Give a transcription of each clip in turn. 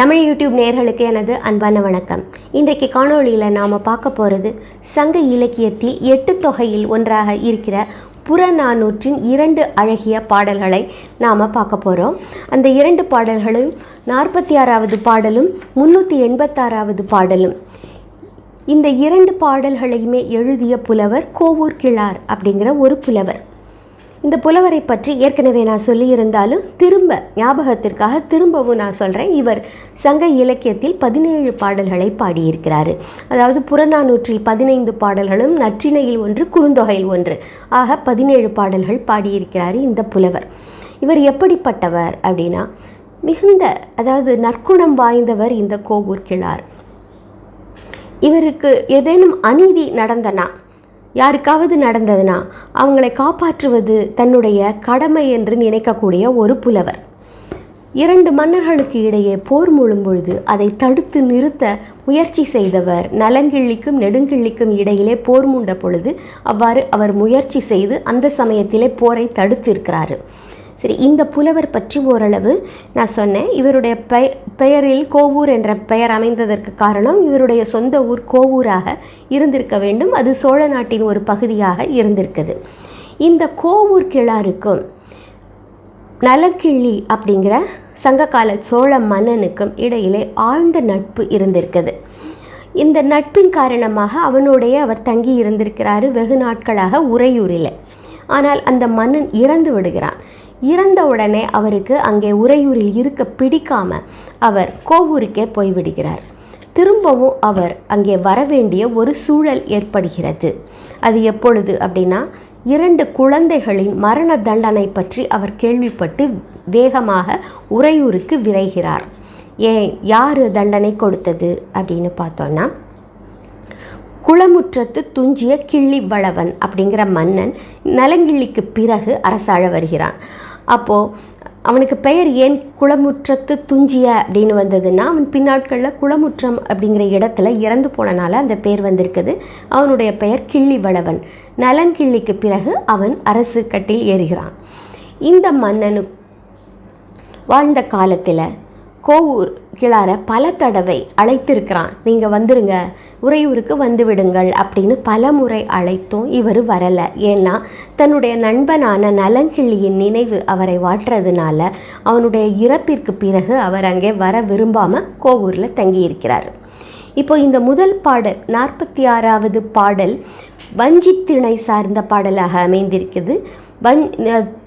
Tamil YouTube நேர்களுக்கு எனது அன்பான வணக்கம். இன்றைக்கு காணொளியில் நாம் பார்க்க போகிறது சங்க இலக்கியத்தில் எட்டு தொகையில் ஒன்றாக இருக்கிற புறநானூற்றின் இரண்டு அழகிய பாடல்களை நாம் பார்க்க போகிறோம் அந்த இரண்டு பாடல்களும் நாற்பத்தி ஆறாவது பாடலும் முந்நூற்றி எண்பத்தாறாவது பாடலும். இந்த இரண்டு பாடல்களையுமே எழுதிய புலவர் கோவூர் கிழார் அப்படிங்கிற ஒரு புலவர். இந்த புலவரை பற்றி ஏற்கனவே நான் சொல்லியிருந்தாலும் திரும்ப ஞாபகத்திற்காக திரும்பவும் நான் சொல்கிறேன் இவர் சங்க இலக்கியத்தில் பதினேழு பாடல்களை பாடியிருக்கிறார். அதாவது புறநானூற்றில் பதினைந்து பாடல்களும் நற்றிணையில் ஒன்று குறுந்தொகையில் ஒன்று. ஆக பதினேழு பாடல்கள் பாடியிருக்கிறார் இந்த புலவர். இவர் எப்படிப்பட்டவர் அப்படின்னா மிகுந்த அதாவது நற்குணம் வாய்ந்தவர் இந்த கோவூர் கிழார். இவருக்கு ஏதேனும் அநீதி நடந்தனா யாருக்காவது நடந்ததுன்னா அவங்களை காப்பாற்றுவது தன்னுடைய கடமை என்று நினைக்கக்கூடிய ஒரு புலவர். இரண்டு மன்னர்களுக்கு இடையே போர் மூழும் பொழுது அதை தடுத்து நிறுத்த முயற்சி செய்தவர் நலங்கிள்ளிக்கும் நெடுங்கிள்ளிக்கும் இடையிலே போர் மூண்ட பொழுது அவ்வாறு அவர் முயற்சி செய்து அந்த சமயத்திலே போரை தடுத்திருக்கிறாரு. சரி இந்த புலவர் பற்றி ஓரளவு நான் சொன்னேன். இவருடைய பெ பெயரில் கோவூர் என்ற பெயர் அமைந்ததற்கு காரணம் இவருடைய சொந்த ஊர் கோவூராக இருந்திருக்க வேண்டும். அது சோழ நாட்டின் ஒரு பகுதியாக இருந்திருக்குது. இந்த கோவூர் கிழாருக்கும் நலக்கிள்ளி அப்படிங்கிற சங்ககால சோழ மன்னனுக்கும் இடையிலே ஆழ்ந்த நட்பு இருந்திருக்குது. இந்த நட்பின் காரணமாக அவனோடைய அவர் தங்கி இருந்திருக்கிறாரு வெகு நாட்களாக உறையூரில். ஆனால் அந்த மன்னன் இறந்து விடுகிறான். இறந்த உடனே அவருக்கு அங்கே உறையூரில் இருக்க பிடிக்காம அவர் கோவூருக்கே போய்விடுகிறார் திரும்பவும் அவர் அங்கே வரவேண்டிய ஒரு சூழல் ஏற்படுகிறது. அது எப்பொழுது அப்படின்னா இரண்டு குழந்தைகளின் மரண தண்டனை பற்றி அவர் கேள்விப்பட்டு வேகமாக உறையூருக்கு விரைகிறார். ஏன் யார் தண்டனை கொடுத்தது அப்படின்னு பார்த்தோன்னா குளமுற்றத்து துஞ்சிய கிள்ளி வளவன் அப்படிங்கிற மன்னன் நலங்கிள்ளிக்கு பிறகு அரசாழ வருகிறான். அப்போது அவனுக்கு பெயர் ஏன் குளமுற்றத்து துஞ்சிய அப்படின்னு வந்ததுன்னா அவன் பின்னாட்களில் குளமுற்றம் அப்படிங்கிற இடத்துல இறந்து போனனால அந்த பெயர் வந்திருக்குது. அவனுடைய பெயர் கிள்ளி வளவன். நலங்கிள்ளிக்கு பிறகு அவன் அரசு கட்டில் ஏறுகிறான். இந்த மன்னனு வாழ்ந்த காலத்தில் கோவூர் கிளார பல தடவை அழைத்திருக்கிறான். நீங்கள் வந்துருங்க. உறையூருக்கு வந்து விடுங்கள் அப்படின்னு பல முறை அழைத்தும் இவர் வரலை. ஏன்னா தன்னுடைய நண்பனான நலங்கிள்ளியின் நினைவு அவரை வாட்டுறதுனால அவனுடைய இறப்பிற்கு பிறகு அவர் அங்கே வர விரும்பாமல் கோவூரில் தங்கியிருக்கிறார். இப்போ இந்த முதல் பாடல் நாற்பத்தி ஆறாவது பாடல் வஞ்சித்திணை சார்ந்த பாடலாக அமைந்திருக்குது. வஞ்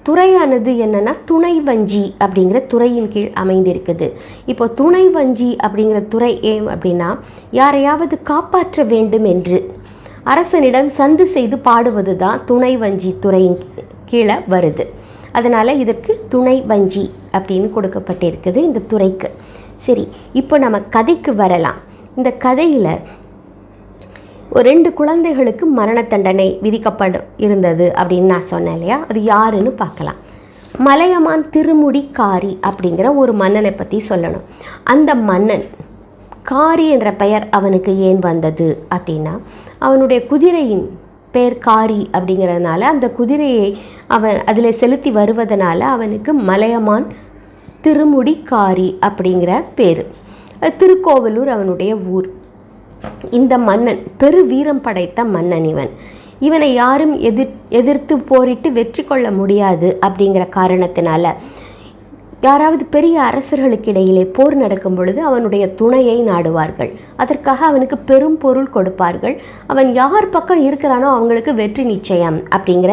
துறையானது என்னென்னா துணை வஞ்சி அப்படிங்கிற துறையின் கீழ் அமைந்திருக்குது. இப்போ துணை வஞ்சி அப்படிங்கிற துறை ஏன் அப்படின்னா யாரையாவது காப்பாற்ற வேண்டும் என்று. அரசனிடம் சந்து செய்து பாடுவது தான் துணை வஞ்சி துறையின் கீழே வருது. அதனால் இதற்கு துணை வஞ்சி அப்படின்னு கொடுக்கப்பட்டிருக்குது இந்த துறைக்கு. சரி இப்போ நம்ம கதைக்கு வரலாம். இந்த கதையில் ரெண்டு குழந்தைகளுக்கு மரண தண்டனை விதிக்கப்படும் இருந்தது அப்படின்னு நான் சொன்னேன் இல்லையா? அது யாருன்னு பார்க்கலாம். மலையமான் திருமுடி காரி அப்படிங்கிற ஒரு மன்னனை பற்றி சொல்லணும். அந்த மன்னன் காரி என்ற பெயர் அவனுக்கு ஏன் வந்தது அப்படின்னா அவனுடைய குதிரையின் பெயர் காரி அப்படிங்கிறதுனால அந்த குதிரையை அவன் அதில் செலுத்தி வருவதனால அவனுக்கு மலையமான் திருமுடி காரி அப்படிங்கிற பேர். திருக்கோவலூர் அவனுடைய ஊர். இந்த மன்னன் பெரு வீரம் படைத்த மன்னன் இவன். இவனை யாரும் எதிர் எதிர்த்து போரிட்டு வெற்றி கொள்ள முடியாது அப்படிங்கிற காரணத்தினால யாராவது பெரிய அரசர்களுக்கு இடையிலே போர் நடக்கும் பொழுது அவனுடைய துணையை நாடுவார்கள். அதற்காக அவனுக்கு பெரும் பொருள் கொடுப்பார்கள். அவன் யார் பக்கம் இருக்கிறானோ அவங்களுக்கு வெற்றி நிச்சயம் அப்படிங்கிற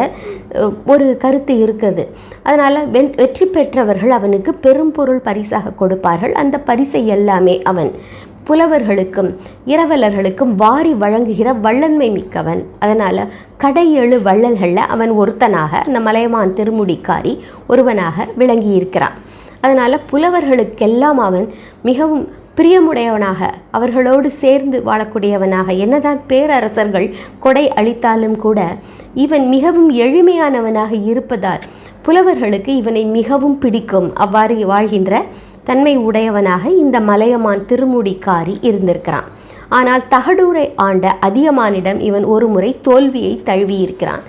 ஒரு கருத்து இருக்குது. அதனால் வெற்றி பெற்றவர்கள் அவனுக்கு பெரும் பொருள் பரிசாக கொடுப்பார்கள். அந்த பரிசை எல்லாமே அவன் புலவர்களுக்கும் இரவலர்களுக்கும் வாரி வழங்குகிற வள்ளன்மை மிக்கவன். அதனால் கடையெழு வள்ளல்களில் அவன் ஒருத்தனாக அந்த மலையமான் திருமுடிக்காரி ஒருவனாக விளங்கியிருக்கிறான். அதனால் புலவர்களுக்கெல்லாம் அவன் மிகவும் பிரியமுடையவனாக அவர்களோடு சேர்ந்து வாழக்கூடியவனாக என்னதான் பேரரசர்கள் கொடை அளித்தாலும் கூட இவன் மிகவும் எளிமையானவனாக இருப்பதால் புலவர்களுக்கு இவனை மிகவும் பிடிக்கும். அவ்வாறு வாழ்கின்ற தன்மை உடையவனாக இந்த மலையமான் திருமுடிக்காரி இருந்திருக்கிறான். ஆனால் தகடூரை ஆண்ட அதியமானிடம் இவன் ஒரு முறை தோல்வியை தழுவியிருக்கிறான்.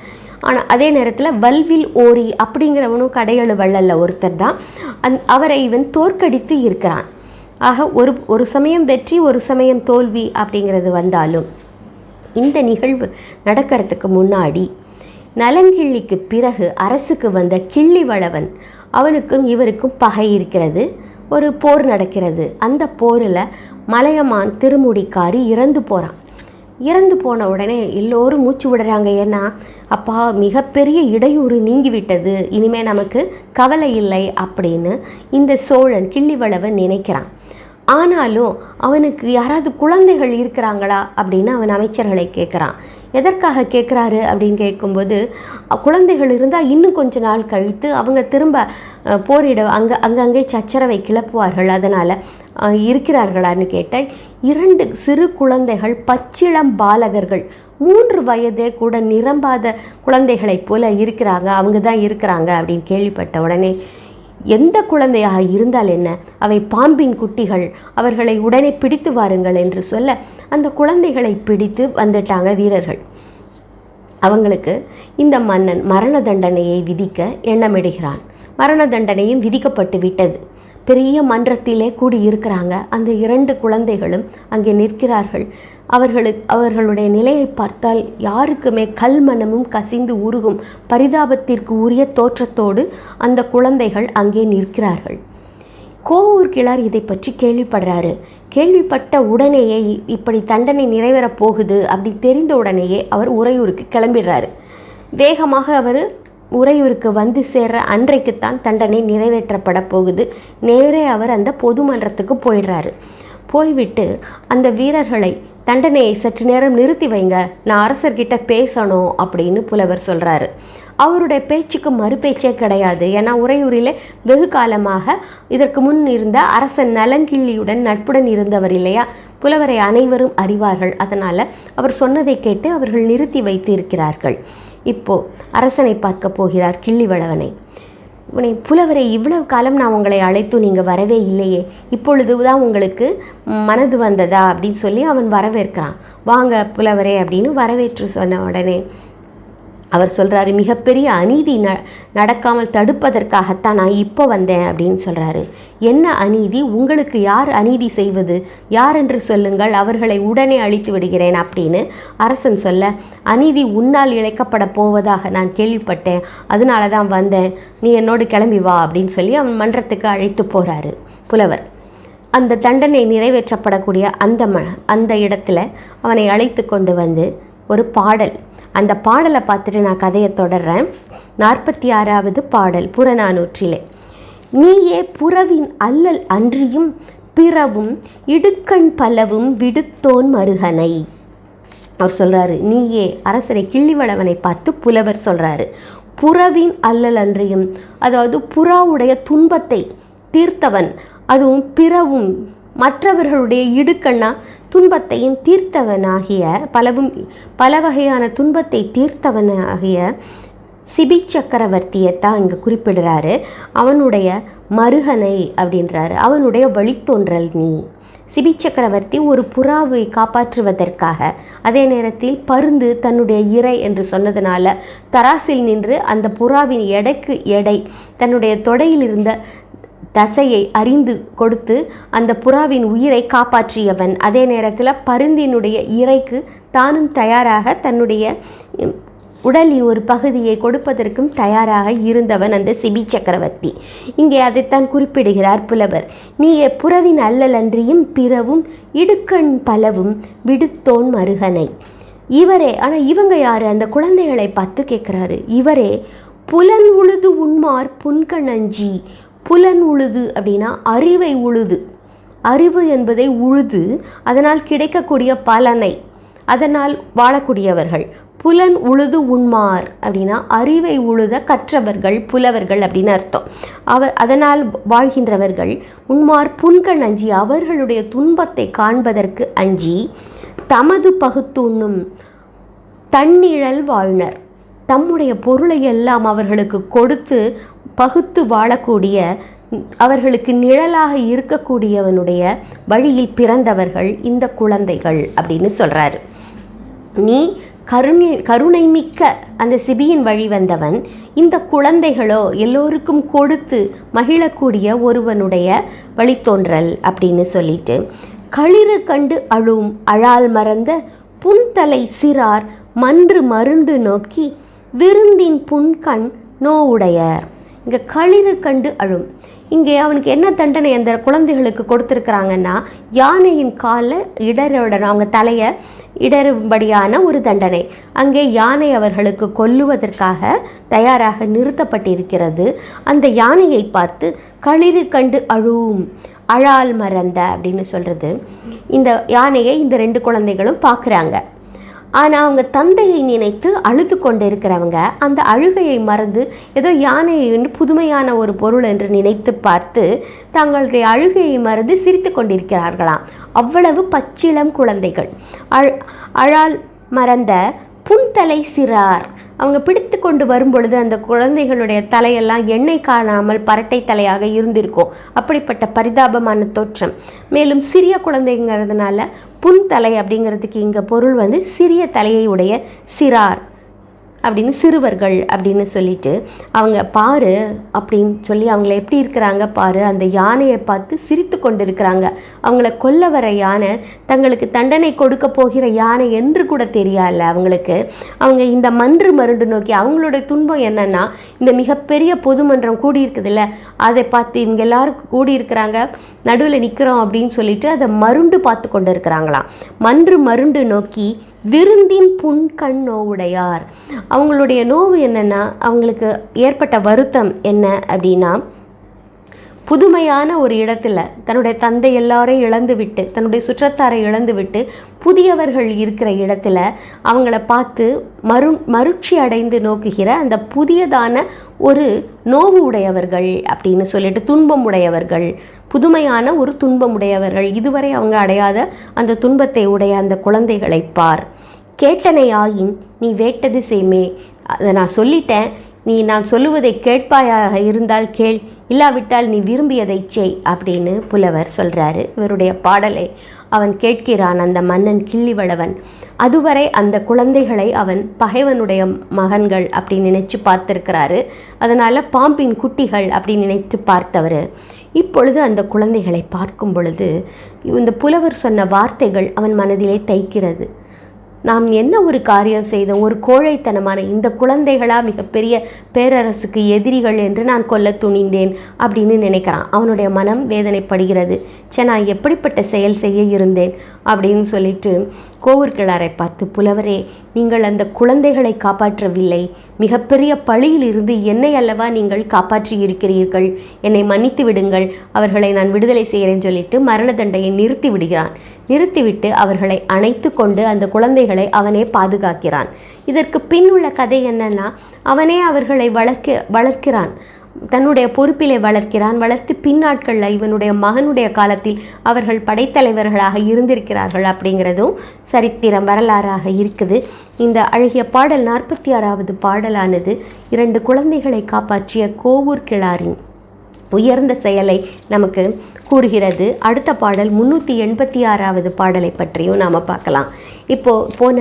ஆனால் அதே நேரத்தில் வல்வில் ஓரி அப்படிங்கிறவனும் கடையெழு வள்ளல்ல ஒருத்தர் தான். அந் அவரை இவன் தோற்கடித்து இருக்கிறான். ஆக ஒரு ஒரு சமயம் வெற்றி ஒரு சமயம் தோல்வி அப்படிங்கிறது வந்தாலும் இந்த நிகழ்வு நடக்கிறதுக்கு முன்னாடி நலங்கிள்ளிக்கு பிறகு அரசுக்கு வந்த கிள்ளிவளவன் அவனுக்கும் இவருக்கும் பகை இருக்கிறது. ஒரு போர் நடக்கிறது. அந்த போரில் மலையமான் திருமுடிக்காரி இறந்து போகிறான் இறந்து போன உடனே எல்லோரும் மூச்சு விடுறாங்க. ஏன்னா அப்பா மிகப்பெரிய இடையூறு நீங்கிவிட்டது. இனிமே நமக்கு கவலை இல்லை அப்படின்னு இந்த சோழன் கிள்ளிவளவன் நினைக்கிறான். ஆனாலும் அவனுக்கு யாராவது குழந்தைகள் இருக்கிறாங்களா அப்படின்னு அவன் அமைச்சர்களை கேட்குறான். எதற்காக கேட்குறாரு அப்படின்னு கேட்கும்போது குழந்தைகள் இருந்தால் இன்னும் கொஞ்ச நாள் கழித்து அவங்க திரும்ப போரிட அங்கே அங்கங்கே சச்சரவை கிளப்புவார்கள். அதனால் இருக்கிறார்களான்னு கேட்டால் இரண்டு சிறு குழந்தைகள் பச்சிளம் பாலகர்கள் மூன்று வயதே கூட நிரம்பாத குழந்தைகளைப் போல இருக்கிறாங்க. அவங்க தான் இருக்கிறாங்க அப்படின்னு கேள்விப்பட்ட உடனே எந்த குழந்தையாக இருந்தால் என்ன? அவை பாம்பின் குட்டிகள் அவர்களை உடனே பிடித்து வாருங்கள் என்று சொல்ல அந்த குழந்தைகளை பிடித்து வந்துட்டாங்க வீரர்கள். அவங்களுக்கு இந்த மன்னன் மரண தண்டனையை விதிக்க எண்ணமிடுகிறான். மரண தண்டனையும் விதிக்கப்பட்டு விட்டது. பெரிய மன்றத்திலே கூடியிருக்கிறாங்க. அந்த இரண்டு குழந்தைகளும் அங்கே நிற்கிறார்கள். அவர்களுக்கு அவர்களுடைய நிலையை பார்த்தால் யாருக்குமே கல் மனமும் கசிந்து உருகும் பரிதாபத்திற்கு உரிய தோற்றத்தோடு அந்த குழந்தைகள் அங்கே நிற்கிறார்கள். கோவூர் கிளார் இதை பற்றி கேள்விப்படுறாரு. கேள்விப்பட்ட உடனேயே இ- இப்படி தண்டனை நிறைவேறப் போகுது அப்படி தெரிந்த உடனேயே அவர் உறையூருக்கு கிளம்பிடுறாரு. வேகமாக அவர் உறையூருக்கு வந்து சேர்ற அன்றைக்குத்தான் தண்டனை நிறைவேற்றப்பட போகுது. நேரே அவர் அந்த பொதுமன்றத்துக்கு போயிடுறாரு. போய்விட்டு அந்த வீரர்களை தண்டனையை சற்று நேரம் நிறுத்தி வைங்க நான் அரசர்கிட்ட பேசணும் அப்படின்னு புலவர் சொல்கிறாரு அவருடைய பேச்சுக்கு மறுபேச்சே கிடையாது. ஏன்னா உறையூரில் வெகு காலமாக இதற்கு முன் இருந்த அரசன் நலங்கிள்ளியுடன் நட்புடன் இருந்தவர் இல்லையா? புலவரை அனைவரும் அறிவார்கள். அதனால் அவர் சொன்னதை கேட்டு அவர்கள் நிறுத்தி வைத்து இருக்கிறார்கள் இப்போ அரசனை பார்க்க போகிறார் கிள்ளிவளவனை. உன்னை புலவரை இவ்வளவு காலம் நான் உங்களை அழைத்து நீங்கள் வரவே இல்லையே. இப்பொழுது தான் உங்களுக்கு மனது வந்ததா? அப்படின்னு சொல்லி அவன் வரவேற்கிறான். வாங்க புலவரே அப்படின்னு வரவேற்று சொன்ன உடனே அவர் சொல்கிறாரு மிகப்பெரிய அநீதி ந நடக்காமல் தடுப்பதற்காகத்தான் நான் இப்போ வந்தேன் அப்படின்னு சொல்கிறாரு என்ன அநீதி? உங்களுக்கு யார் அநீதி செய்வது? யார் என்று சொல்லுங்கள் அவர்களை உடனே அழித்து விடுகிறேன் அப்படின்னு அரசன் சொல்ல அநீதி உன்னால் இழைக்கப்பட போவதாக நான் கேள்விப்பட்டேன் அதனால தான் வந்தேன். நீ என்னோடு கிளம்பி வா அப்படின்னு சொல்லி அவன் மன்றத்துக்கு அழைத்து போகிறாரு புலவர். அந்த தண்டனை நிறைவேற்றப்படக்கூடிய அந்த ம அந்த இடத்துல அவனை அழைத்து கொண்டு வந்து ஒரு பாடல் அந்த பாடலை பார்த்துட்டு நான் கதையை தொடர்றேன். நாற்பத்தி ஆறாவது பாடல் புறநானூற்றிலே. நீயே புறவின் அல்லல் அன்றியும் பிறவும் இடுக்கண் பலவும் விடுத்தோன் மருகனை. அவர் சொல்கிறாரு நீயே அரசரை கிள்ளிவளவனை பார்த்து புலவர் சொல்கிறாரு புறவின் அல்லல் அன்றியும் அதாவது புறாவுடைய துன்பத்தை தீர்த்தவன் அதுவும் பிறவும் மற்றவர்களுடைய இடுக்கண்ணா துன்பத்தையும் தீர்த்தவனாகிய பலவும் பல வகையான துன்பத்தை தீர்த்தவனாகிய சிபி சக்கரவர்த்தியைத்தான் இங்கே குறிப்பிடுறாரு. அவனுடைய மருகனை அப்படின்றாரு. அவனுடைய வழித்தோன்றல் நீ. சிபி சக்கரவர்த்தி ஒரு புறாவை காப்பாற்றுவதற்காக அதே நேரத்தில் பருந்து தன்னுடைய இறை என்று சொன்னதுனால தராசில் நின்று அந்த புறாவின் எடைக்கு எடை தன்னுடைய தொடையில் இருந்த தசையை அறிந்து கொடுத்து அந்த புறாவின் உயிரை காப்பாற்றியவன். அதே நேரத்தில் பருந்தினுடைய இறைக்கு தானும் தயாராக தன்னுடைய உடலின் ஒரு பகுதியை கொடுப்பதற்கும் தயாராக இருந்தவன் அந்த சிபி சக்கரவர்த்தி. இங்கே அதைத்தான் குறிப்பிடுகிறார் புலவர். நீயே புறவின் அல்லலன்றியும் பிறவும் இடுக்கண் பலவும் விடுத்தோன் மருகனை. இவரே ஆனால் இவங்க யார்? அந்த குழந்தைகளை பார்த்து கேட்குறாரு. இவரே புலன் உழுது உண்மார் புன்கணஞ்சி புலன் உழுது அப்படின்னா அறிவை உழுது. அறிவு என்பதை உழுது அதனால் கிடைக்கக்கூடிய பலனை அதனால் வாழக்கூடியவர்கள். புலன் உழுது உண்மார் அப்படின்னா அறிவை உழுத கற்றவர்கள் புலவர்கள் அப்படின்னு அர்த்தம். அவர் அதனால் வாழ்கின்றவர்கள் உண்மார் புன்கண் அஞ்சி அவர்களுடைய துன்பத்தை காண்பதற்கு அஞ்சி தமது பகுத்துண்ணும் தன்னிழல் வாழ்னர். தம்முடைய பொருளை எல்லாம் அவர்களுக்கு கொடுத்து பகுத்து வாழக்கூடிய அவர்களுக்கு நிழலாக இருக்கக்கூடியவனுடைய வழியில் பிறந்தவர்கள் இந்த குழந்தைகள் அப்படின்னு சொல்கிறாரு நீ கருணை கருணை மிக்க அந்த சிபியின் வழி வந்தவன் இந்த குழந்தைகளோ எல்லோருக்கும் கொடுத்து மகிழக்கூடிய ஒருவனுடைய வழித்தோன்றல் அப்படின்னு சொல்லிட்டு களிறு கண்டு அழும் அழால் மறந்த புன்தலை சிறார் மன்று மருண்டு நோக்கி விருந்தின் புன்கண் நோவுடையர். இங்கே களிறு கண்டு அழும். இங்கே அவனுக்கு என்ன தண்டனை அந்த குழந்தைகளுக்கு கொடுத்துருக்குறாங்கன்னா யானையின் காலை இடருடன் அவங்க தலையை இடரும்படியான ஒரு தண்டனை. அங்கே யானை அவர்களுக்கு கொல்லுவதற்காக தயாராக நிறுத்தப்பட்டிருக்கிறது. அந்த யானையை பார்த்து களிறு கண்டு அழும் அழால் மறந்த அப்படின்னு சொல்கிறது இந்த யானையை இந்த ரெண்டு குழந்தைகளும் பார்க்குறாங்க. ஆனால் அவங்க தந்தையை நினைத்து அழுது கொண்டு இருக்கிறவங்க அந்த அழுகையை மறந்து ஏதோ யானையை என்று புதுமையான ஒரு பொருள் என்று நினைத்து பார்த்து தங்களுடைய அழுகையை மறந்து சிரித்து கொண்டிருக்கிறார்களாம். அவ்வளவு பச்சிளம் குழந்தைகள். அழ் அழால் மறந்த புன்தலை சிறார். அவங்க பிடித்து கொண்டு வரும்பொழுது அந்த குழந்தைகளுடைய தலையெல்லாம் எண்ணெய் காணாமல் பரட்டை தலையாக இருந்திருக்கும். அப்படிப்பட்ட பரிதாபமான தோற்றம். மேலும் சிறிய குழந்தைங்கிறதுனால புன் தலை அப்படிங்கிறதுக்கு இங்கே பொருள் வந்து சிறிய தலையை உடைய சிறார். அப்படின்னு சிறுவர்கள் அப்படின்னு சொல்லிட்டு அவங்க பாரு அப்படின்னு சொல்லி அவங்கள எப்படி இருக்கிறாங்க பாரு அந்த யானையை பார்த்து சிரித்து கொண்டு இருக்கிறாங்க அவங்கள கொல்ல வர யானை தங்களுக்கு தண்டனை கொடுக்க போகிற யானை என்று கூட தெரியாதுல்ல அவங்களுக்கு. அவங்க இந்த மன்று மருண்டு நோக்கி அவங்களோட துன்பம் என்னன்னா இந்த மிகப்பெரிய பொதுமன்றம் கூடியிருக்குதுல்ல அதை பார்த்து இவங்க எல்லாரும் கூடியிருக்கிறாங்க நடுவில் நிற்கிறோம் அப்படின்னு சொல்லிட்டு அதை மருண்டு பார்த்து கொண்டு இருக்கிறாங்களாம் மன்று மருண்டு நோக்கி விருந்தின் புன்கண் நோவுடையார். அவங்களுடைய நோவு என்னென்னா அவங்களுக்கு ஏற்பட்ட வருத்தம் என்ன அப்படின்னா புதுமையான ஒரு இடத்துல தன்னுடைய தந்தை எல்லாரையும் இழந்து விட்டு தன்னுடைய சுற்றத்தாரை இழந்து விட்டு புதியவர்கள் இருக்கிற இடத்துல அவங்கள பார்த்து மறு மருட்சி அடைந்து நோக்குகிற அந்த புதியதான ஒரு நோவு உடையவர்கள் அப்படின்னு சொல்லிட்டு துன்பம் உடையவர்கள் புதுமையான ஒரு துன்பம் உடையவர்கள் இதுவரை அவங்க அடையாத அந்த துன்பத்தை உடைய அந்த குழந்தைகளை பார். கேட்டனையாயின் நீ வேட்டது செய்மே அதை நான் சொல்லிட்டேன். நீ நான் சொல்லுவதை கேட்பாயாக இருந்தால் கேள் இல்லாவிட்டால் நீ விரும்பியதை செய் அப்படின்னு புலவர் சொல்கிறாரு இவருடைய பாடலை அவன் கேட்கிறான் அந்த மன்னன் கிள்ளிவளவன். அதுவரை அந்த குழந்தைகளை அவன் பகைவனுடைய மகன்கள் அப்படின்னு நினச்சி பார்த்துருக்கிறாரு. அதனால் பாம்பின் குட்டிகள் அப்படின்னு நினைத்து பார்த்தவர். இப்பொழுது அந்த குழந்தைகளை பார்க்கும் பொழுது இந்த புலவர் சொன்ன வார்த்தைகள் அவன் மனதிலே தைக்கிறது. நாம் என்ன ஒரு காரியம் செய்தோம்? ஒரு கோழைத்தனமான இந்த குழந்தைகளா மிகப்பெரிய பேரரசுக்கு எதிரிகள் என்று நான் கொல்ல துணிந்தேன் அப்படின்னு நினைக்கிறான். அவனுடைய மனம் வேதனைப்படுகிறது. சே நான் எப்படிப்பட்ட செயல் செய்ய இருந்தேன்? அப்படின்னு சொல்லிட்டு கோவூர்கிழாரை பார்த்து புலவரே நீங்கள் அந்த குழந்தைகளை காப்பாற்றவில்லை. மிகப்பெரிய பழியில் இருந்து என்னை அல்லவா நீங்கள் காப்பாற்றி இருக்கிறீர்கள் என்னை மன்னித்து விடுங்கள். அவர்களை நான் விடுதலை செய்கிறேன்னு சொல்லிட்டு மரண தண்டையை நிறுத்தி விடுகிறான். நிறுத்திவிட்டு அவர்களை அணைத்து கொண்டு அந்த குழந்தைகளை அவனே பாதுகாக்கிறான். இதற்கு பின் உள்ள கதை என்னன்னா அவனே அவர்களை வளர்க்க வளர்க்கிறான். தன்னுடைய பொறுப்பிலே வளர்க்கிறான். வளர்த்து பின்னாட்களில் இவனுடைய மகனுடைய காலத்தில் அவர்கள் படைத்தலைவர்களாக இருந்திருக்கிறார்கள் அப்படிங்கிறதும் சரித்திரம் வரலாறாக இருக்குது. இந்த அழகிய பாடல் நாற்பத்தி ஆறாவது பாடலானது இரண்டு குழந்தைகளை காப்பாற்றிய கோவூர் கிளாரின் உயர்ந்த செயலை நமக்கு கூறுகிறது. அடுத்த பாடல் முந்நூற்றி எண்பத்தி ஆறாவது பாடலை பற்றியும் நாம் பார்க்கலாம். இப்போது போன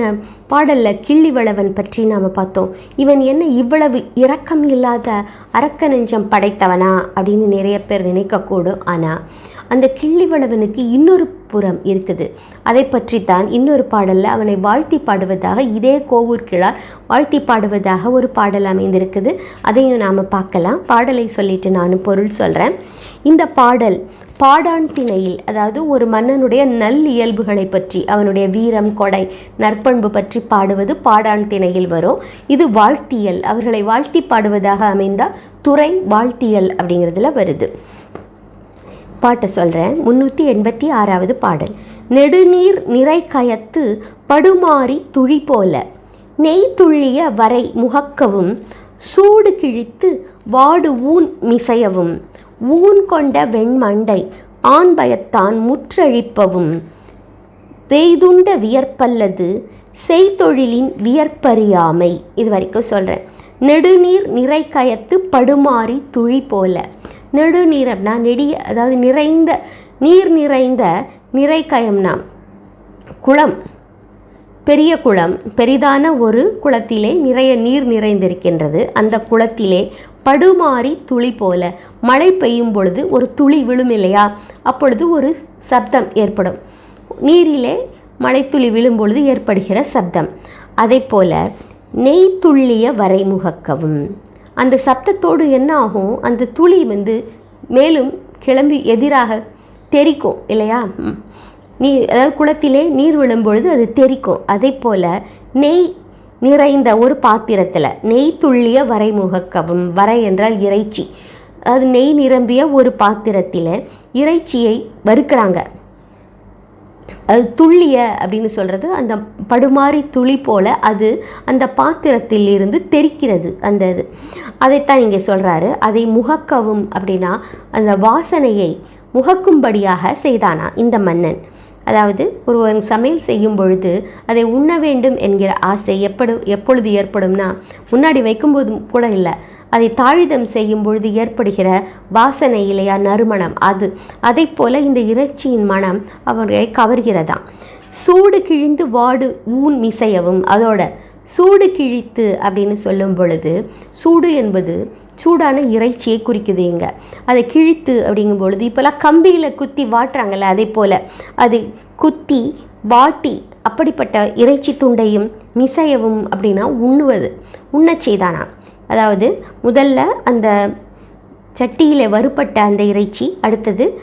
பாடலில் கிள்ளிவளவன் பற்றி நாம் பார்த்தோம். இவன் என்ன இவ்வளவு இரக்கம் இல்லாத அரக்க நெஞ்சம் படைத்தவனா அப்படின்னு நிறைய பேர் நினைக்கக்கூடும். ஆனால் அந்த கிள்ளிவளவனுக்கு இன்னொரு புறம் இருக்குது. அதை பற்றி தான் இன்னொரு பாடலில் அவனை வாழ்த்தி பாடுவதாக இதே கோவூர் கிழார் வாழ்த்தி பாடுவதாக ஒரு பாடல் அமைந்திருக்குது. அதையும் நாம் பார்க்கலாம். பாடலை சொல்லிட்டு நான் பொருள் சொல்கிறேன் இந்த பாடல் பாடான் திணையில் அதாவது ஒரு மன்னனுடைய நல் இயல்புகளை பற்றி அவனுடைய வீரம் கொடை நற்பண்பு பற்றி பாடுவது பாடான் திணையில் வரும். இது வாழ்த்தியல். அவர்களை வாழ்த்தி பாடுவதாக அமைந்த துறை வாழ்த்தியல் அப்படிங்கிறதுல வருது. பாட்டை சொல்கிறேன் முந்நூற்றி எண்பத்தி ஆறாவது பாடல். நெடுநீர் நிறை கயத்து படுமாறி துழி போல. நெய் துள்ளிய வரை முகக்கவும் சூடு கிழித்து வாடு ஊன் மிசையவும். ஊன் கொண்ட வெண்மண்டை ஆண் பயத்தான் முற்றழிப்பவும். பெய்துண்ட வியற்பல்லது செய்தொழிலின் வியற்பறியாமை. இது வரைக்கும் சொல்கிறேன் நெடுநீர் நிறை கயத்து படுமாறி துழி போல. நெடுநீர் அப்படின்னா நெடிய அதாவது நிறைந்த நீர் நிறைந்த நிறைக்கயம்னா குளம் பெரிய குளம் பெரிதான ஒரு குளத்திலே நிறைய நீர் நிறைந்திருக்கின்றது. அந்த குளத்திலே படுமாறி துளி போல மழை பெய்யும் பொழுது ஒரு துளி விழும் இல்லையா? அப்பொழுது ஒரு சப்தம் ஏற்படும். நீரிலே மழைத்துளி விழும் பொழுது ஏற்படுகிற சப்தம். அதே போல நெய் துள்ளிய வரைமுகக்கவும் அந்த சப்தத்தோடு என்ன ஆகும்? அந்த துளி வந்து மேலும் கிளம்பி எதிராக தெரிக்கும் இல்லையா? நீ அதாவது குளத்திலே நீர் விழும்பொழுது அது தெரிக்கும். அதே போல் நெய் நிறைந்த ஒரு பாத்திரத்தில் நெய் துள்ளிய வரைமுகக்கவும் வரை என்றால் இறைச்சி. அது நெய் நிரம்பிய ஒரு பாத்திரத்தில் இறைச்சியை வறுக்கிறாங்க. அது துள்ளிய அப்படின்னு சொல்கிறது அந்த படுமாறி துளி போல அது அந்த பாத்திரத்தில் இருந்து தெரிக்கிறது அந்த இது. அதைத்தான் இங்கே சொல்கிறாரு அதை முகக்கவும் அப்படின்னா அந்த வாசனையை முகக்கும்படியாக செய்தானா இந்த மன்னன். அதாவது ஒருவன் சமையல் செய்யும் பொழுது அதை உண்ண வேண்டும் என்கிற ஆசை எப்படு எப்பொழுது ஏற்படும்னா முன்னாடி வைக்கும்போது கூட இல்லை. அதை தாழிதம் செய்யும் பொழுது ஏற்படுகிற வாசனை இல்லையா நறுமணம் அது. அதை போல இந்த இறைச்சியின் மனம் அவர்களை கவர்கிறதாம் சூடு கிழிந்து வாடு ஊன் மிசையவும் அதோட சூடு கிழித்து அப்படின்னு சொல்லும் பொழுது சூடு என்பது சூடான இறைச்சியை குறிக்குது இங்க. அதை கிழித்து அப்படிங்கும் பொழுது இப்போல்லாம் கம்பியில் குத்தி வாட்டுறாங்கல்ல அதே போல் அது குத்தி வாட்டி அப்படிப்பட்ட இறைச்சி துண்டையும் மிசையவும் அப்படின்னா உண்ணுவது உண்ணச் செய்தானா? அதாவது முதல்ல அந்த சட்டியில் வறுப்பட்ட அந்த இறைச்சி அடுத்தது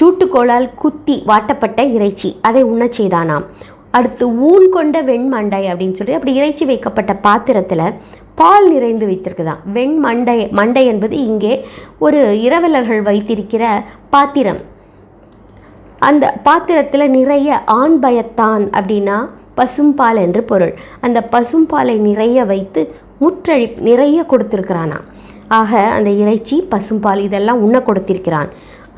சூட்டுக்கோளால் குத்தி வாட்டப்பட்ட இறைச்சி அதை உண்ணச் செய்தானாம். அடுத்து ஊன் கொண்ட வெண்மண்டை அப்படின்னு சொல்லி அப்படி இறைச்சி வைக்கப்பட்ட பாத்திரத்தில் பால் நிறைந்து வைத்திருக்குதான் வெண் மண்டை மண்டை என்பது இங்கே ஒரு இரவலர்கள் வைத்திருக்கிற பாத்திரம். அந்த பாத்திரத்தில் நிறைய ஆண் பயத்தான் அப்படின்னா பசும்பால் என்று பொருள். அந்த பசும்பாலை நிறைய வைத்து முற்றழி நிறைய கொடுத்துருக்கிறானா? ஆக அந்த இறைச்சி பசும்பால் இதெல்லாம் உண்ண கொடுத்திருக்கிறான்.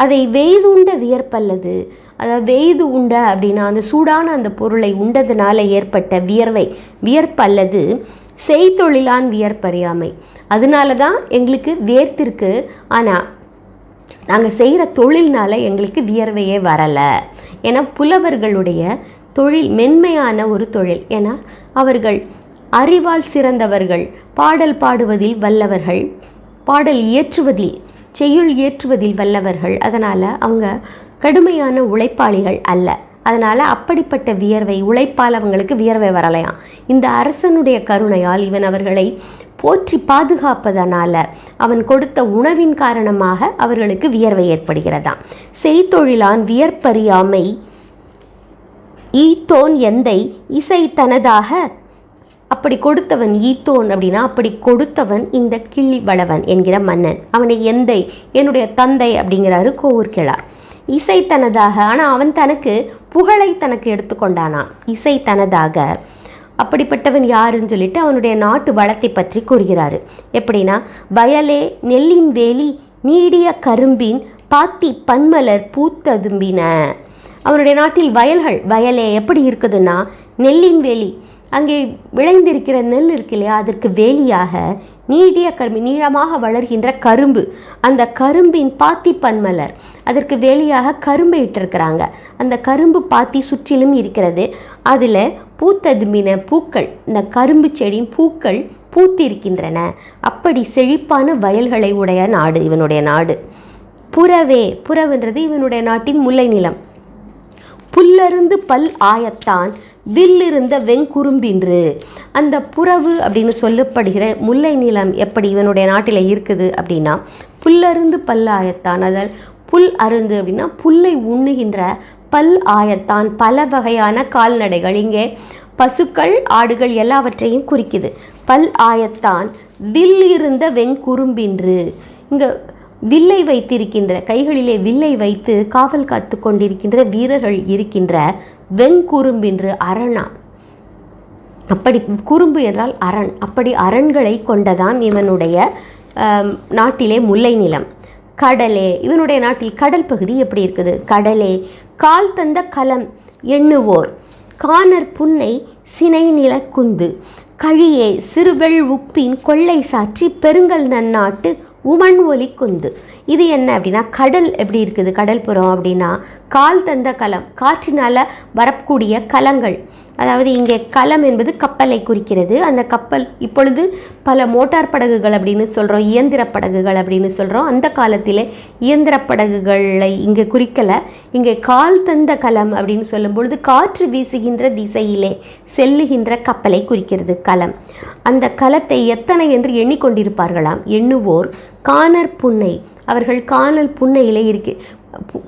அதை வெய்துண்ட வியர்ப்பல்லது. அதாவது வெய்து உண்ட அப்படின்னா அந்த சூடான அந்த பொருளை உண்டதுனால ஏற்பட்ட வியர்வை வியர்ப்பல்லது செய்தொழிலான் வியர்ப்பறியாமை. அதனால தான் எங்களுக்கு வேர்த்திருக்கு. ஆனால் நாங்கள் செய்கிற தொழில்னால எங்களுக்கு வியர்வையே வரலை. ஏன்னா புலவர்களுடைய தொழில் மென்மையான ஒரு தொழில். ஏன்னா அவர்கள் அறிவால் சிறந்தவர்கள் பாடல் பாடுவதில் வல்லவர்கள் பாடல் இயற்றுவதில் செய்யுள் இயற்றுவதில் வல்லவர்கள். அதனால் அவங்க கடுமையான உழைப்பாளிகள் அல்ல. அதனால் அப்படிப்பட்ட வியர்வை உழைப்பால் அவங்களுக்கு வியர்வை வரலையாம். இந்த அரசனுடைய கருணையால் இவன் அவர்களை போற்றி பாதுகாப்பதனால் அவன் கொடுத்த உணவின் காரணமாக அவர்களுக்கு வியர்வை ஏற்படுகிறதாம். செய்தொழிலான் வியர்ப்பறியாமை ஈத்தோன் எந்தை இசை தனதாக அப்படி கொடுத்தவன் ஈத்தோன் அப்படின்னா அப்படி கொடுத்தவன் இந்த கிள்ளி வளவன் என்கிற மன்னன். அவனை எந்தை? என்னுடைய தந்தை அப்படிங்கிறாரு கோவூர் கிழார் இசை தனதாக ஆனால் அவன் தனக்கு புகழை தனக்கு எடுத்துக்கொண்டானான் இசை தனதாக. அப்படிப்பட்டவன் யாருன்னு சொல்லிட்டு அவனுடைய நாட்டு வளத்தை பற்றி கூறுகிறாரு. எப்படின்னா வயலே நெல்லின் வேலி நீடிய கரும்பின் பாத்தி பன்மலர் பூத்ததும்பின. அவனுடைய நாட்டில் வயல்கள் வயலே எப்படி இருக்குதுன்னா நெல்லின் வேலி அங்கே விளைந்திருக்கிற நெல் இருக்கு இல்லையா அதற்கு வேலியாக நீடிய கரும்பு நீளமாக வளர்கின்ற கரும்பு. அந்த கரும்பின் பாத்தி பன்மலர். அதற்கு வேலியாக கரும்பை இட்டிருக்கிறாங்க. அந்த கரும்பு பாத்தி சுற்றிலும் இருக்கிறது. அதில் பூத்ததும்பின பூக்கள் இந்த கரும்பு செடியின் பூக்கள் பூத்திருக்கின்றன. அப்படி செழிப்பான வயல்களை உடைய நாடு இவனுடைய நாடு. புறவே புறவென்றது இவனுடைய நாட்டின் முல்லை நிலம் புல்லருந்து பல் ஆயத்தான் வில்லிருந்த வெங்குறும்பின்று அந்த புறவு அப்படின்னு சொல்லப்படுகிற முல்லை நிலம் எப்படி இவனுடைய நாட்டில் இருக்குது அப்படின்னா புல்லருந்து பல் ஆயத்தான். அதால் புல் அருந்து அப்படின்னா புல்லை உண்ணுகின்ற பல் ஆயத்தான். பல வகையான கால்நடைகள். இங்கே பசுக்கள் ஆடுகள் எல்லாவற்றையும் குறிக்குது. பல் ஆயத்தான் வில் இருந்த வெங்குறும்பின்று இங்கே வில்லை வைத்திருக்கின்ற கைகளிலே வில்லை வைத்து காவல் காத்து கொண்டிருக்கின்ற வீரர்கள் இருக்கின்ற வெங்குறும்பின்று அரணா. அப்படி குறும்பு என்றால் அரண். அப்படி அரண்களை கொண்டதாம் இவனுடைய நாட்டிலே முல்லை நிலம். கடலே இவனுடைய நாட்டில் கடல் பகுதி எப்படி இருக்குது? கடலே கால் தந்த கலம் எண்ணுவோர். காணர் புன்னை சினை நிலக்குந்து கழியே சிறுவெள் உப்பின் கொள்ளை சாற்றி பெருங்கல் நன்னாட்டு உமன் ஒலி குந்து. இது என்ன அப்படின்னா கடல் எப்படி இருக்குது? கடல் புறம் அப்படின்னா கால் தந்த கலம் காற்றினால் வரக்கூடிய கலங்கள். அதாவது இங்கே கலம் என்பது கப்பலை குறிக்கிறது. அந்த கப்பல் இப்பொழுது பல மோட்டார் படகுகள் அப்படின்னு சொல்கிறோம் இயந்திர படகுகள் அப்படின்னு சொல்கிறோம் அந்த காலத்தில் இயந்திர படகுகளை இங்கே குறிக்கலை. இங்கே கால் தந்த கலம் அப்படின்னு சொல்லும் பொழுது காற்று வீசுகின்ற திசையிலே செல்லுகின்ற கப்பலை குறிக்கிறது கலம். அந்த கலத்தை எத்தனை என்று எண்ணிக்கொண்டிருப்பார்களாம்? எண்ணுவோர் காணற் புன்னை. அவர்கள் காணல் புன்னையிலே இருக்கு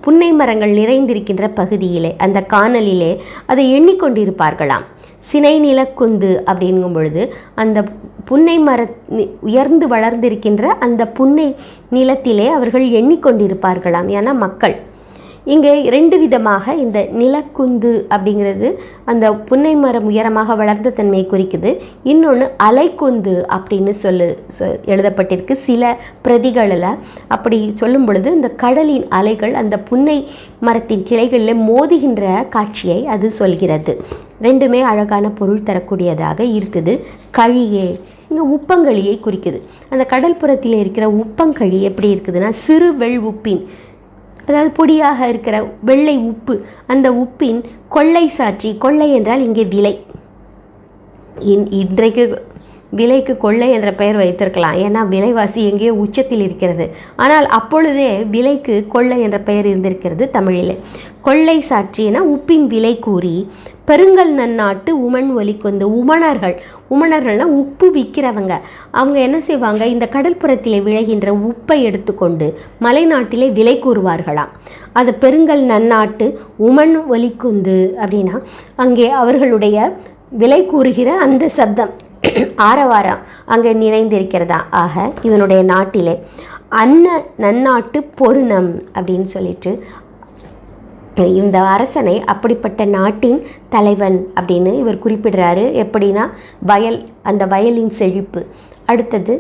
புன்னை மரங்கள் நிறைந்திருக்கின்ற பகுதியிலே அந்த காணலிலே அதை எண்ணிக்கொண்டிருப்பார்களாம். சினை நிலக்குந்து அப்படிங்கும் பொழுது அந்த புன்னை மர உயர்ந்து வளர்ந்திருக்கின்ற அந்த புன்னை நிலத்திலே அவர்கள் எண்ணிக்கொண்டிருப்பார்களாம். ஏன்னா மக்கள். இங்கே ரெண்டு விதமாக இந்த நிலக்குந்து அப்படிங்கிறது அந்த புன்னை மரம் உயரமாக வளர்ந்த தன்மையை குறிக்குது. இன்னொன்று அலைக்குந்து அப்படின்னு சொல்லு சொ- எழுதப்பட்டிருக்கு. சில பிரதிகளில் அப்படி சொல்லும் பொழுது இந்த கடலின் அலைகள் அந்த புன்னை மரத்தின் கிளைகளில் மோதுகின்ற காட்சியை அது சொல்கிறது. ரெண்டுமே அழகான பொருள் தரக்கூடியதாக இருக்குது. கழியே இங்கே உப்பங்களியை குறிக்குது. அந்த கடல்புறத்தில் இருக்கிற உப்பங்கழி எப்படி இருக்குதுன்னா சிறு வெள் உப்பின் அதாவது பொடியாக இருக்கிற வெள்ளை உப்பு அந்த உப்பின் கொள்ளை சாற்றி கொள்ளை என்றால் இங்கே விலை. இன் இன்றைக்கு விலைக்கு கொள்ளை என்ற பெயர் வைத்திருக்கலாம். ஏன்னா விலைவாசி எங்கேயோ உச்சத்தில் இருக்கிறது. ஆனால் அப்பொழுதே விலைக்கு கொள்ளை என்ற பெயர் இருந்திருக்கிறது தமிழில். கொள்ளை சாட்சினா உப்பின் விலை கூறி பெருங்கல் நன்னாட்டு உமன் ஒலி கொண்டு உமணர்கள். உமணர்கள்னா உப்பு விற்கிறவங்க. அவங்க என்ன செய்வாங்க? இந்த கடற்புறத்தில் விளைகின்ற உப்பை எடுத்துக்கொண்டு மலைநாட்டிலே விலை கூறுவார்களாம். அது பெருங்கல் நன்னாட்டு உமன் ஒலிக்குந்து அப்படின்னா அங்கே அவர்களுடைய விலை கூறுகிற அந்த சப்தம். ஆரவாரம் அங்கே நிறைந்திருக்கிறதா ஆக இவனுடைய நாட்டிலே அன்ன நன்னாட்டு பொருணம் அப்படின்னு சொல்லிட்டு இந்த அரசனை அப்படிப்பட்ட நாட்டின் தலைவன் அப்படின்னு இவர் குறிப்பிடுறாரு. எப்படின்னா வயல் அந்த வயலின் செழிப்பு. அடுத்தது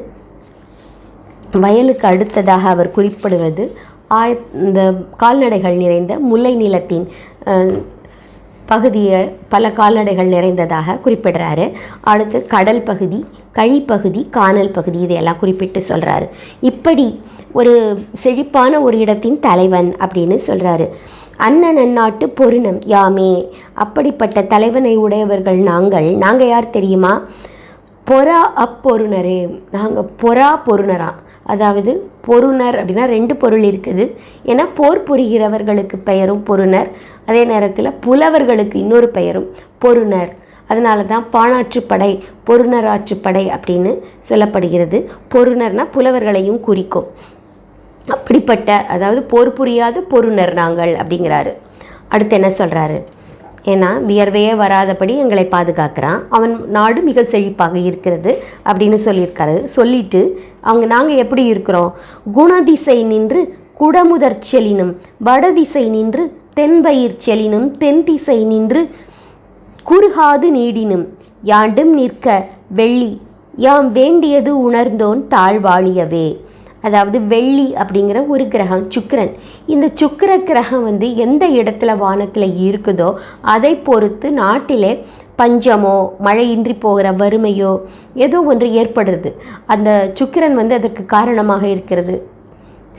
வயலுக்கு அடுத்ததாக அவர் குறிப்பிடுவது ஆய இந்த கால்நடைகள் நிறைந்த முல்லை நிலத்தின் பகுதியை பல கால்நடைகள் நிறைந்ததாக குறிப்பிடுறாரு. அடுத்து கடல் பகுதி கழிப்பகுதி கானல் பகுதி இதையெல்லாம் குறிப்பிட்டு சொல்கிறாரு இப்படி ஒரு செழிப்பான ஒரு இடத்தின் தலைவன் அப்படின்னு சொல்கிறாரு அண்ணன் அந்நாட்டு பொருணம் யாமே. அப்படிப்பட்ட தலைவனை உடையவர்கள் நாங்கள். நாங்கள் யார் தெரியுமா? பொறா அப்பொருணரே. நாங்கள் பொறா பொருணரா. அதாவது பொருணர் அப்படின்னா ரெண்டு பொருள் இருக்குது. ஏன்னா போர் புரிகிறவர்களுக்கு பெயரும் பொருணர். அதே நேரத்தில் புலவர்களுக்கு இன்னொரு பெயரும் பொருணர். அதனால தான் பாணாற்றுப்படை பொருணராற்றுப்படை அப்படின்னு சொல்லப்படுகிறது. பொருணர்னா புலவர்களையும் குறிக்கும். அப்படிப்பட்ட அதாவது போர் புரியாத பொருணர் நாங்கள் அப்படிங்கிறாரு. அடுத்து என்ன சொல்கிறாரு ஏன்னா வியர்வையே வராதபடி எங்களை பாதுகாக்கிறான். அவன் நாடு மிக செழிப்பாக இருக்கிறது அப்படின்னு சொல்லியிருக்காரு. சொல்லிட்டு அவங்க நாங்கள் எப்படி இருக்கிறோம்? குணதிசை நின்று குடமுதற் செலினும் வடதிசை நின்று தென்பயிர் செலினும் தென் திசை நின்று குறுகாது நீடினும் யாண்டும் நிற்க வெள்ளி யாம் வேண்டியது உணர்ந்தோன் தாழ்வாழியவே. அதாவது வெள்ளி அப்படிங்கிற ஒரு கிரகம் சுக்கிரன். இந்த சுக்கிர கிரகம் வந்து எந்த இடத்துல வானத்தில் இருக்குதோ அதை பொறுத்து நாட்டிலே பஞ்சமோ மழையின்றி போகிற வறுமையோ ஏதோ ஒன்று ஏற்படுறது. அந்த சுக்கிரன் வந்து அதற்கு காரணமாக இருக்கிறது.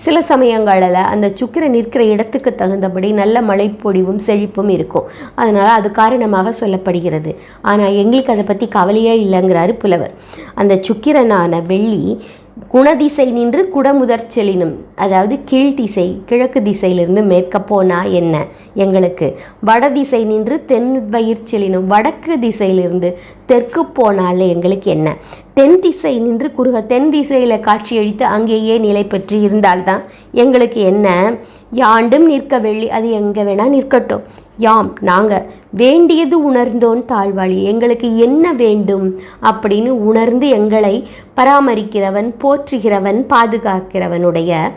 சில சமயங்களில் அந்த சுக்கிரன் நிற்கிற இடத்துக்கு தகுந்தபடி நல்ல மழைப்பொழிவும் செழிப்பும் இருக்கும். அதனால் அது காரணமாக சொல்லப்படுகிறது. ஆனால் எங்களுக்கு அதை பற்றி கவலையே இல்லைங்கிறாரு புலவர். அந்த சுக்கிரனான வெள்ளி குணதிசை நின்று குடமுதற் செலினும் அதாவது கீழ் திசை கிழக்கு திசையிலிருந்து மேற்க போனா என்ன? எங்களுக்கு வடதிசை நின்று தென் வயிற் செலினும் வடக்கு திசையிலிருந்து தெற்கு போனால எங்களுக்கு என்ன? தென் திசை நின்று குறுக தென் திசையில் காட்சியளித்து அங்கேயே நிலை பெற்று இருந்தால்தான் எங்களுக்கு என்ன? யாண்டும் நிற்க வெள்ளி அது எங்கே வேணால் நிற்கட்டும். யாம் நாங்கள் வேண்டியது உணர்ந்தோன் தாழ்வாளி எங்களுக்கு என்ன வேண்டும்? அப்படின்னு உணர்ந்து எங்களை பராமரிக்கிறவன் போற்றுகிறவன் பாதுகாக்கிறவனுடைய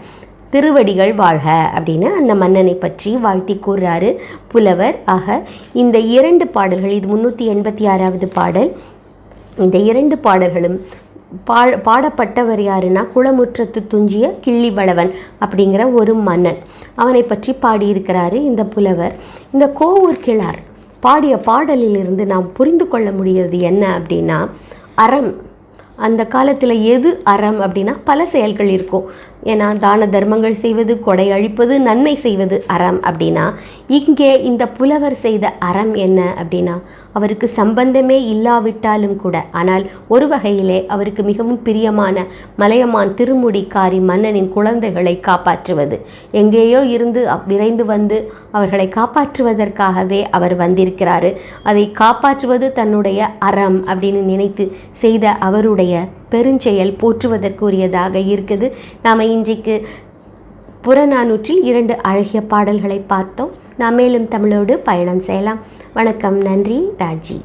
திருவடிகள் வாழ்க அப்படின்னு அந்த மன்னனை பற்றி வாழ்த்தி கூறுறாரு புலவர். ஆக இந்த இரண்டு பாடல்கள் இது முந்நூற்றி எண்பத்தி ஆறாவது பாடல். இந்த இரண்டு பாடல்களும் பா பாடப்பட்டவர் யாருன்னா குளமுற்றத்து துஞ்சிய கிள்ளி வளவன் அப்படிங்கிற ஒரு மன்னன். அவனை பற்றி பாடியிருக்கிறாரு இந்த புலவர். இந்த கோவூர் கிழார் பாடிய பாடலிலிருந்து நாம் புரிந்து கொள்ள முடியாது என்ன அப்படின்னா அறம். அந்த காலத்தில் எது அறம் அப்படின்னா பல செயல்கள் இருக்கும். ஏன்னா தான தர்மங்கள் செய்வது கொடை அழிப்பது நன்மை செய்வது அறம் அப்படின்னா இங்கே இந்த புலவர் செய்த அறம் என்ன அப்படின்னா அவருக்கு சம்பந்தமே இல்லாவிட்டாலும் கூட ஆனால் ஒரு வகையிலே அவருக்கு மிகவும் பிரியமான மலையமான் திருமுடிக்காரி மன்னனின் குழந்தைகளை காப்பாற்றுவது. எங்கேயோ இருந்து விரைந்து வந்து அவர்களை காப்பாற்றுவதற்காகவே அவர் வந்திருக்கிறார். அதை காப்பாற்றுவது தன்னுடைய அறம் அப்படின்னு நினைத்து செய்த அவருடைய பெருஞ்செயல் போற்றுவதற்குரியதாக இருக்குது. நாம் இன்றைக்கு புறநானூற்றில் இரண்டு அழகிய பாடல்களை பார்த்தோம். நாம் மேலும் தமிழோடு பயணம் செய்யலாம். வணக்கம் நன்றி ராஜி.